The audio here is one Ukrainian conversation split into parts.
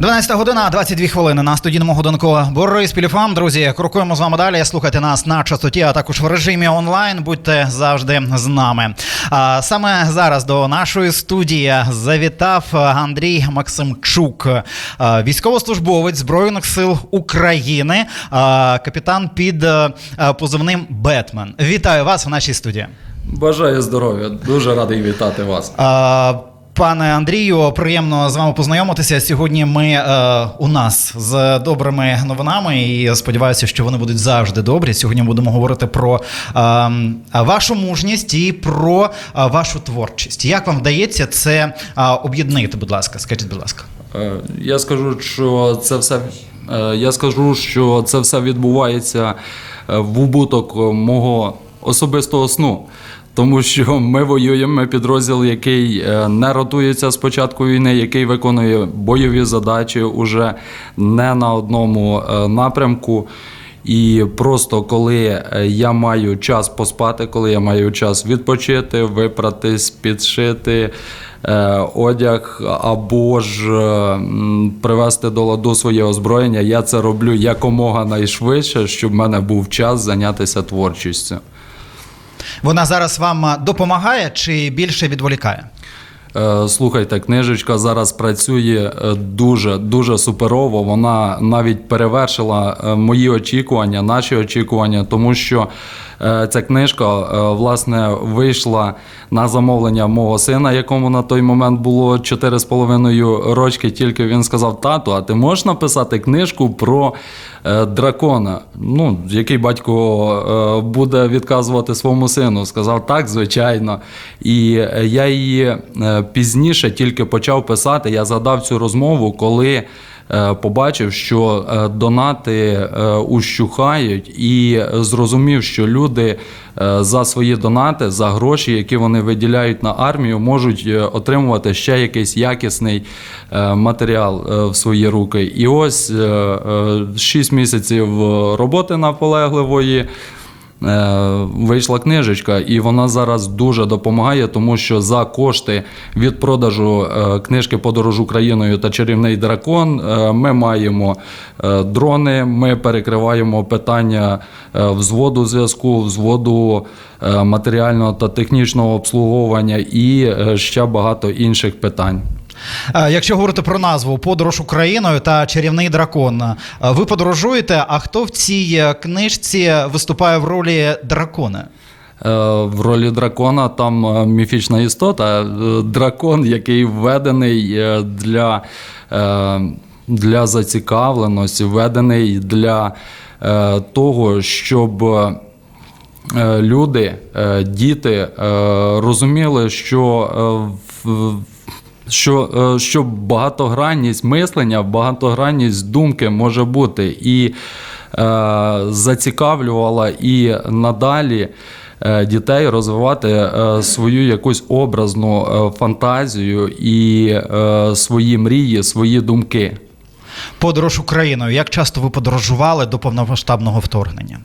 12 година, 22 хвилини на студійному годинку Борис Піліфам. Друзі, крокуємо з вами далі. Слухайте нас на частоті, а також в режимі онлайн. Будьте завжди з нами. А, саме зараз до нашої студії завітав Андрій Максимчук, військовослужбовець Збройних сил України, капітан під позивним Бетмен. Вітаю вас в нашій студії. Бажаю здоров'я, дуже радий вітати вас. А, Пане Андрію, приємно з вами познайомитися. Сьогодні ми е, у нас з добрими новинами, і сподіваюся, що вони будуть завжди добрі. Сьогодні будемо говорити про е, вашу мужність і про е, вашу творчість. Як вам вдається це е, об'єднати? Будь ласка, скажіть, будь ласка. Е, Я скажу, що це все. е, Я скажу, що це все відбувається е, в убуток мого особистого сну. Тому що ми воюємо, підрозділ, який е, не ротується з початку війни, який виконує бойові задачі уже не на одному е, напрямку. І просто коли е, я маю час поспати, коли я маю час відпочити, випратись, підшити одяг або ж привести до ладу своє озброєння, я це роблю якомога найшвидше, щоб в мене був час зайнятися творчістю. Вона зараз вам е, допомагає чи більше відволікає? Е, Слухайте, книжечка зараз працює е, дуже дуже суперово. Вона навіть перевершила мої очікування, наші очікування, тому що ця книжка е, власне вийшла на замовлення мого сина, якому на той момент було 4,5 рочки. Тільки він сказав: тату, а ти можеш написати книжку про е, дракона? Ну, який батько е, буде відказувати своєму сину? Сказав так, звичайно. І е, я її е, пізніше тільки почав писати. Я згадав цю розмову, коли. Е, Побачив, що е, донати е, ущухають, і зрозумів, що люди за свої донати, за гроші, які вони виділяють на армію, можуть отримувати ще якийсь якісний матеріал в свої руки. І ось 6 місяців роботи наполегливої. Е, Вийшла книжечка, і вона зараз дуже допомагає, тому що за кошти від продажу е, книжки Подорож Україною та Чарівний дракон е, ми маємо дрони, ми перекриваємо питання взводу зв'язку, взводу матеріального та технічного обслуговування і ще багато інших питань. Е, Якщо говорити про назву Подорож Україною та Чарівний дракон, е, ви подорожуєте. А хто в цій е, книжці виступає в ролі дракона? В ролі дракона там міфічна істота, дракон, який введений для, для зацікавленості, введений для того, щоб. Люди, діти розуміли, що, в- що, е, що багатогранність мислення, багатогранність думки може бути і е, зацікавлювала і надалі е, дітей розвивати е, свою якусь образну фантазію і свої мрії, свої думки. Подорож Україною. Як часто ви подорожували до повномасштабного вторгнення?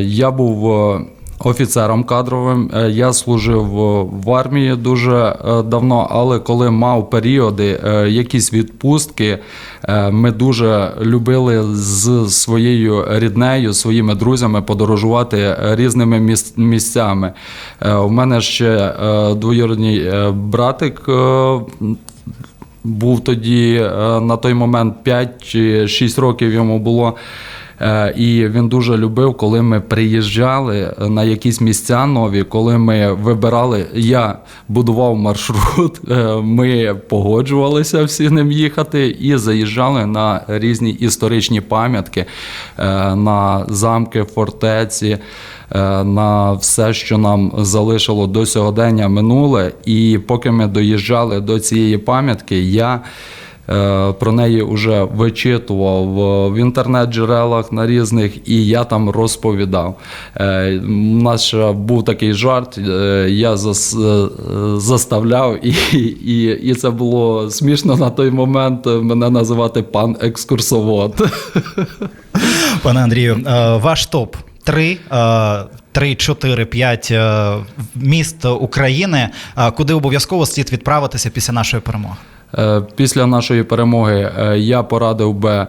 Я був офіцером кадровим. Е, Я служив в армії дуже е, давно, але коли мав періоди, е, якісь відпустки, ми дуже любили з своєю ріднею, своїми друзями подорожувати різними місцями. У мене ще двоюрідний е, братик. був тоді на той момент 5 чи 6 років йому було. Е, І він дуже любив, коли ми приїжджали на якісь місця нові, коли ми вибирали. Я будував маршрут, е, ми погоджувалися всі ним їхати і заїжджали на різні історичні пам'ятки, е, на замки, фортеці, на все, що нам залишило до сьогодення минуле. І поки ми доїжджали до цієї пам'ятки, я про неї вже вичитував е, в інтернет-джерелах на різних, і я там розповідав. Е, У нас ще був такий жарт, е, я зас- е, заставляв, і, і, і це було смішно на той момент е, мене називати пан екскурсовод. Пане Андрію, е, ваш топ 3 3, 4, 5 е, міст України, е, куди обов'язково слід відправитися після нашої перемоги? Е, Після нашої перемоги е, я порадив би е,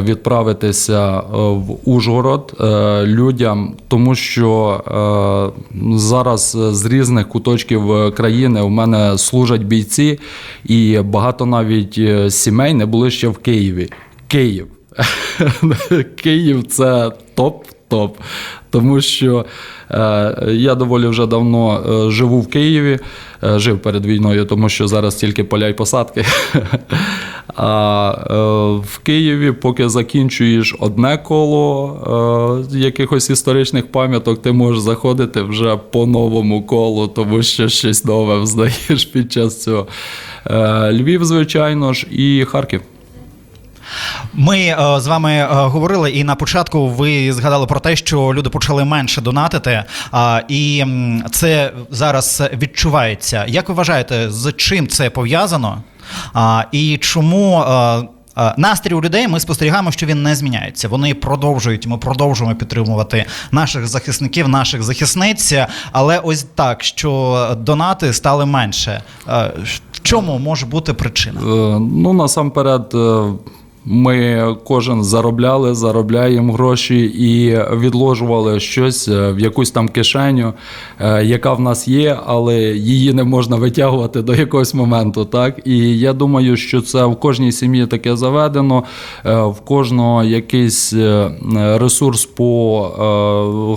відправитися в Ужгород людям, тому що зараз з різних куточків країни у мене служать бійці, і багато навіть сімей не були ще в Києві. Київ. Київ це топ-топ. Тому що е, я доволі вже давно е, живу в Києві, е, жив перед війною, тому що зараз тільки поля й посадки. А е, в Києві, поки закінчуєш одне коло е, якихось історичних пам'яток, ти можеш заходити вже по новому колу, тому що щось нове взнаєш під час цього. Е, Львів, звичайно ж, і Харків. Ми е, з вами е, говорили, і на початку ви згадали про те, що люди почали менше донатити, а, і це зараз відчувається. Як ви вважаєте, з чим це пов'язано? А, і чому е, е, настрій у людей ми спостерігаємо, що він не зміняється? Вони продовжують, ми продовжуємо підтримувати наших захисників, наших захисниць, але ось так, що донати стали менше. Е, В чому може бути причина? Ну, насамперед, ми кожен заробляли, заробляємо гроші і відложували щось е, в якусь там кишеню, е, яка в нас є, але її не можна витягувати до якогось моменту. Так? І я думаю, що це в кожній сім'ї таке заведено, е, в кожного якийсь ресурс по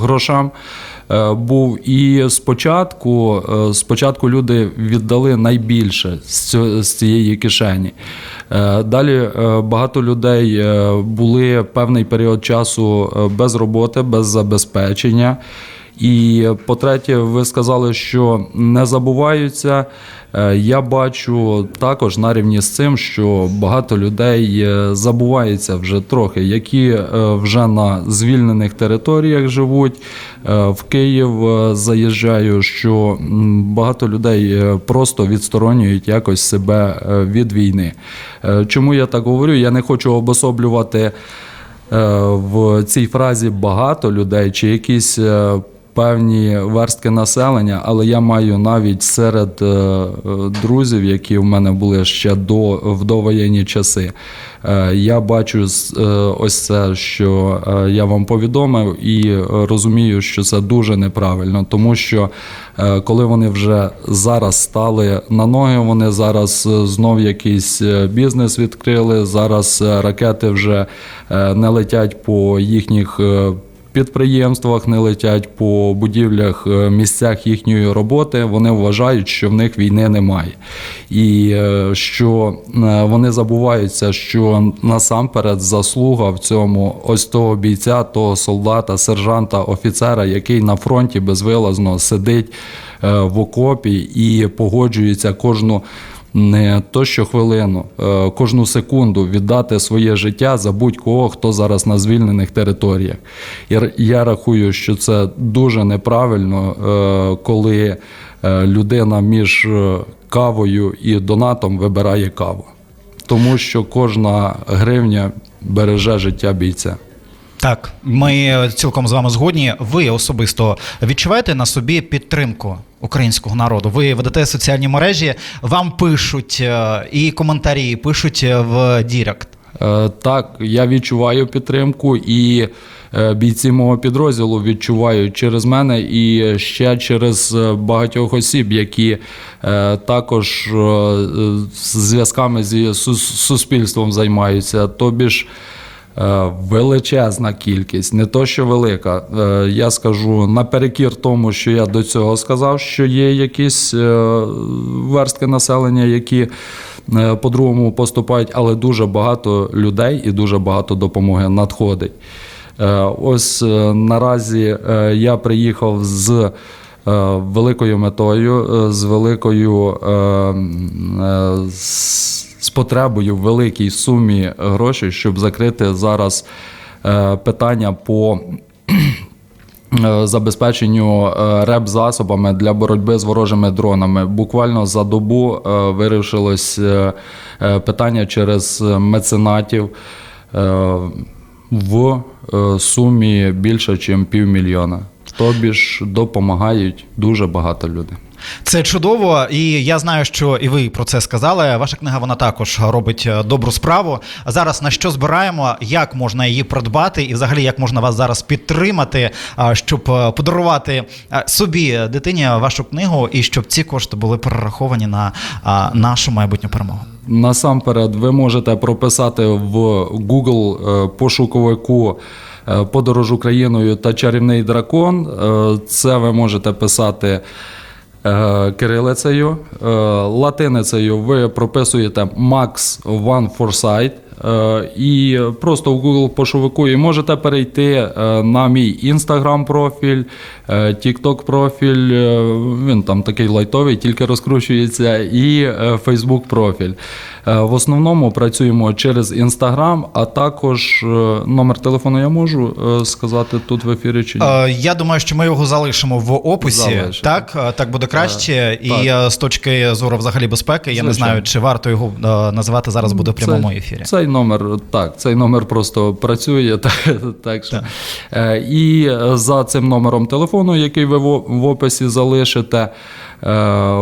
грошам був. І спочатку, спочатку люди віддали найбільше з цієї кишені. Е, Далі е, багато людей е, були певний період часу без роботи, без забезпечення. І по-третє, ви сказали, що не забуваються. Е, Я бачу також на рівні з цим, що багато людей е, забуваються вже трохи, які е, вже на звільнених територіях живуть. Е, В Київ е, заїжджаю, що багато людей е, просто відсторонюють якось себе е, від війни. Е, Чому я так говорю? Я не хочу обособлювати е, в цій фразі багато людей чи якісь е, певні верстки населення, але я маю навіть серед е, друзів, які в мене були ще до в довоєнні часи. Е, Я бачу е, ось це, що я вам повідомив, і розумію, що це дуже неправильно, тому що коли вони вже зараз стали на ноги, вони зараз знов якийсь бізнес відкрили. Зараз ракети вже не летять по їхніх. Підприємствах не летять по будівлях, е, місцях їхньої роботи. Вони вважають, що в них війни немає, і е, що е, вони забуваються, що насамперед заслуга в цьому ось того бійця, того солдата, сержанта, офіцера, який на фронті безвилазно сидить в окопі і погоджується кожну не то що хвилину, е, кожну секунду віддати своє життя за будь-кого, хто зараз на звільнених територіях. Я рахую, що це дуже неправильно, е, коли е, людина між кавою і донатом вибирає каву. Тому що кожна гривня береже життя бійця. Так, ми цілком з вами згодні. Ви особисто відчуваєте на собі підтримку українського народу. Ви ведете соціальні мережі, вам пишуть е, і коментарі, пишуть е, в Дірект. Е, Так, я відчуваю підтримку, і бійці мого підрозділу відчувають через мене і ще через багатьох осіб, які також з зв'язками зі суспільством займаються. Тобі ж величезна кількість, не то що велика. Е, Я скажу наперекір тому, що я до цього сказав, що є якісь е, верстки населення, які е, по-другому поступають, але дуже багато людей і дуже багато допомоги надходить. Е, Ось е, наразі е, я приїхав з е, великою метою, е, з великою е, е, з з потребою в великій сумі грошей, щоб закрити зараз е, питання по е, забезпеченню е, реп-засобами для боротьби з ворожими дронами. Буквально за добу вирішилось питання через меценатів в сумі більше, ніж півмільйона. Тобі ж допомагають дуже багато людей. Це чудово, і я знаю, що і ви про це сказали. Ваша книга вона також робить е, добру справу. Зараз на що збираємо, як можна її придбати, і взагалі як можна вас зараз підтримати, а, щоб е, подарувати е, собі дитині вашу книгу, і щоб ці кошти були перераховані на нашу майбутню перемогу. Насамперед, ви можете прописати в Google е, пошуковику е, Подорож Україною та чарівний дракон. Е, Це ви можете писати е, кирилицею. Е, Латиницею ви прописуєте Max One Foresight. Е, І просто в Google пошуковику і можете перейти е, на мій інстаграм профіль, TikTok профіль. е, Він там такий лайтовий, тільки розкручується, і е, Facebook профіль. Е, В основному працюємо через інстаграм, а також е, номер телефону я можу е, сказати тут в ефірі чи ні. Е, Я думаю, що ми його залишимо в описі. Залишимо. Так, Е, так буде краще. І так. е, з точки зору взагалі безпеки, я не знаю, чи варто його е, називати зараз буде в прямому ефірі. Цей номер, так, цей номер просто працює. Так, так що. Е, І за цим номером телефону, який ви в в описі залишите, е,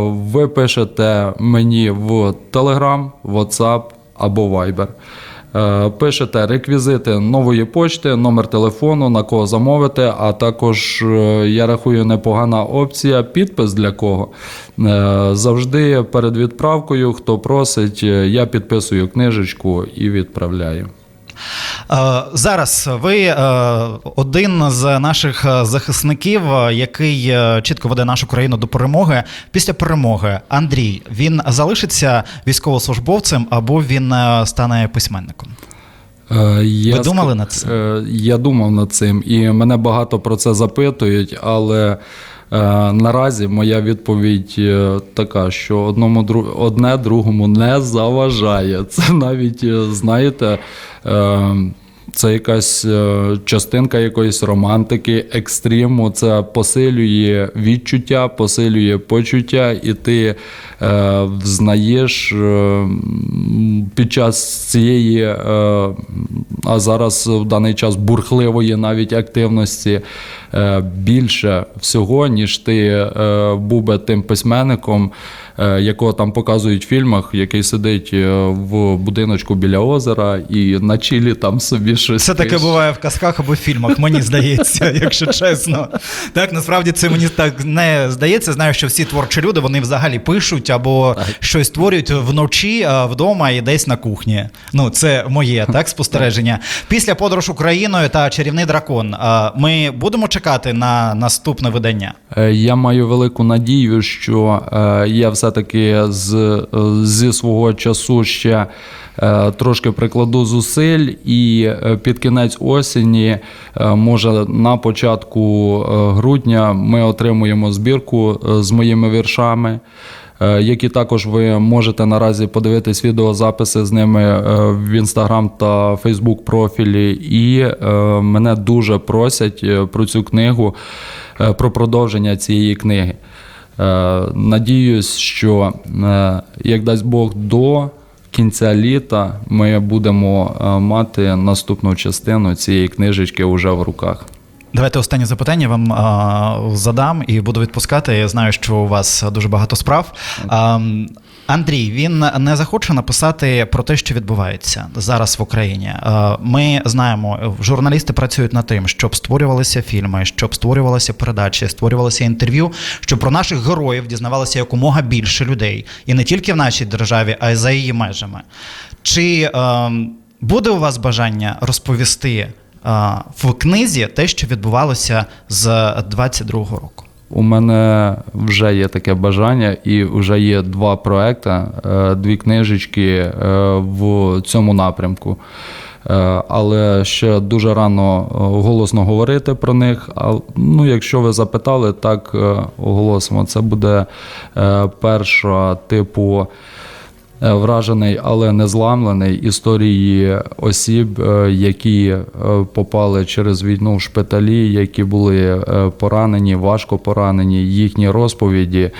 ви пишете мені в Telegram, WhatsApp або Viber. Е, Пишете реквізити нової почти, номер телефону, на кого замовити, а також е, я рахую непогана опція підпис для кого. Е, Завжди перед відправкою, хто просить, я підписую книжечку і відправляю. Е, Зараз ви е, один з наших е, захисників, який чітко веде нашу країну до перемоги. Після перемоги Андрій він залишиться військовослужбовцем або він стане письменником. Я Ви думали над цим? Я думав над цим, і мене багато про це запитують, але наразі моя відповідь е, така, що одному одне другому не заважає. Це навіть, е, знаєте. Е, це якась е, частинка якоїсь романтики, екстриму. Це посилює відчуття, посилює почуття, і ти е, взнаєш е, під час цієї, е, а зараз в даний час бурхливої навіть активності е, більше всього, ніж ти е, був би тим письменником, е, якого там показують в фільмах, який сидить е, в будиночку біля озера і на чилі там собі щось. Це таке буває в казках або в фільмах, мені здається, якщо чесно. Так, насправді це мені так не здається. Знаю, що всі творчі люди вони взагалі пишуть або щось створюють вночі вдома і десь на кухні. Ну, це моє так спостереження. Після подорож Україною та чарівний дракон. Ми будемо чекати на наступне видання. Е, Я маю велику надію, що е, я все-таки з, зі свого часу ще е, трошки прикладу зусиль, і під кінець осені, може на початку грудня, ми отримуємо збірку з моїми віршами. Е, Які також ви можете наразі подивитись відеозаписи з ними е, в інстаграм та фейсбук профілі. І е, мене дуже просять про цю книгу, про продовження цієї книги. Надіюсь, що як дасть Бог до кінця літа ми будемо мати наступну частину цієї книжечки вже в руках. Давайте останнє запитання вам а, задам і буду відпускати. Я знаю, що у вас дуже багато справ. А, Андрій, він не захоче написати про те, що відбувається зараз в Україні. А, Ми знаємо, журналісти працюють над тим, щоб створювалися фільми, щоб створювалися передачі, створювалися інтерв'ю, щоб про наших героїв дізнавалося якомога більше людей, і не тільки в нашій державі, а й за її межами. Чи ем, буде у вас бажання розповісти? В книзі те, що відбувалося з 22-го року. У мене вже є таке бажання, і вже є два проекти, е, дві книжечки е, в цьому напрямку. Е, Але ще дуже рано голосно говорити про них. А ну, якщо ви запитали, так оголосимо. Це буде перша типу вражений, але не зламлений історії осіб, е, які е, попали через війну в шпиталі, які були е, поранені, важко поранені, їхні розповіді.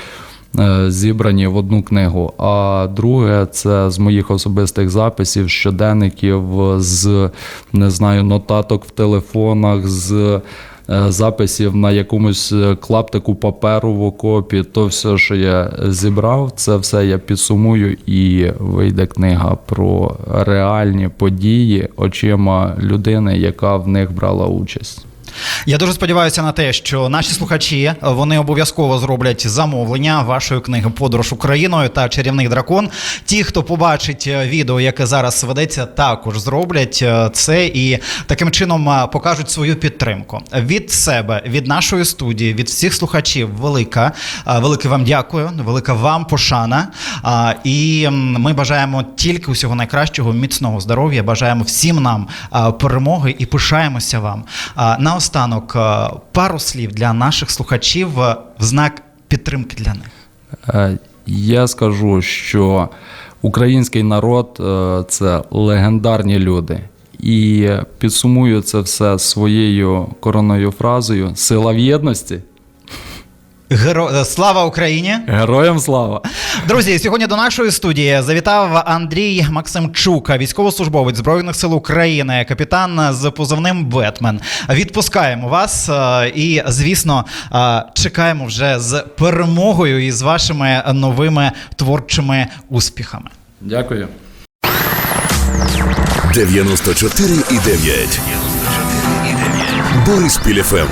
е, Зібрані в одну книгу. А друге, це з моїх особистих записів, щоденників, з не знаю, нотаток в телефонах, з е, записів на якомусь е, клаптику паперу в окопі. То все, що я зібрав, це все я підсумую і вийде книга про реальні події очима людини, яка в них брала участь. Я дуже сподіваюся на те, що наші слухачі вони обов'язково зроблять замовлення вашої книги Подорож Україною та Чарівний дракон. Ті, хто побачить е, відео, яке зараз ведеться, також зроблять е, це і таким чином е, покажуть свою підтримку від себе, від нашої студії, від всіх слухачів. Велика, велике вам дякую, велика вам пошана. І ми бажаємо тільки усього найкращого, міцного здоров'я. Бажаємо всім нам перемоги і пишаємося вам. А, Наостанок е, пару слів для наших слухачів е, в знак підтримки для них. Е, Я скажу, що український народ це легендарні люди. І підсумую це все своєю короною фразою Сила в єдності. Геро... е, Слава Україні! Героям слава! Друзі, сьогодні до нашої студії завітав Андрій Максимчук, військовослужбовець Збройних сил України, капітан з позивним Бетмен. Відпускаємо вас е, і, звісно, е, чекаємо вже з перемогою і з вашими новими творчими успіхами. Дякую. 94,9. Бориспіль ФМ.